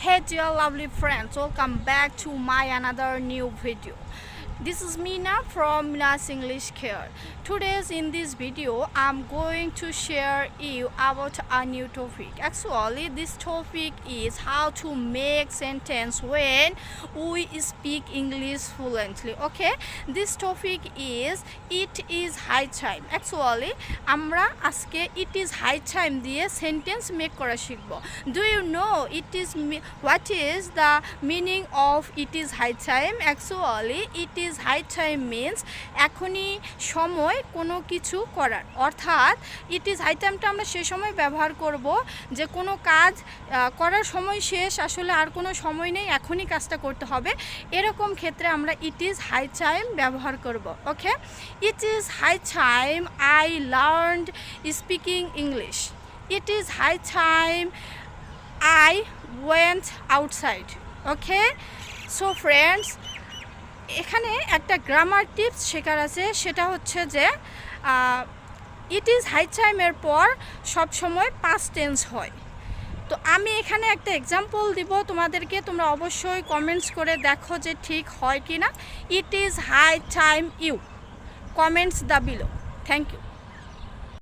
Hey dear lovely friends, welcome back to my another new video. This is Mina from Mina's English Care. Today's in this video, I'm going to share you about a new topic. Actually, this topic is how to make sentence when we speak English fluently. Okay, this topic is it is high time. Actually, আমরা আজকে it is high time দিয়ে sentence make করা শিখব do you know it is what is the meaning of it is high time actually it is high time means এখনই সময় কোনো কিছু করার। অর্থাৎ ইট ইজ হাই টাইমটা আমরা সে সময় ব্যবহার করব যে কোনো কাজ করার সময় শেষ, আসলে আর কোনো সময় নেই, এখনই কাজটা করতে হবে। এরকম ক্ষেত্রে আমরা ইট ইজ হাই টাইম ব্যবহার করব okay it is high time I learn speaking English it is high time I went outside okay so friends এখানে একটা গ্রামার টিপস শেখার আছে, সেটা হচ্ছে যে ইট ইজ হাই টাইমের পর সব সময় পাস টেন্স হয়। তো আমি এখানে একটা এক্সাম্পল দিব তোমাদেরকে, তোমরা অবশ্যই কমেন্টস করে দেখো যে ঠিক হয় কি না it is high time you comments the below thank you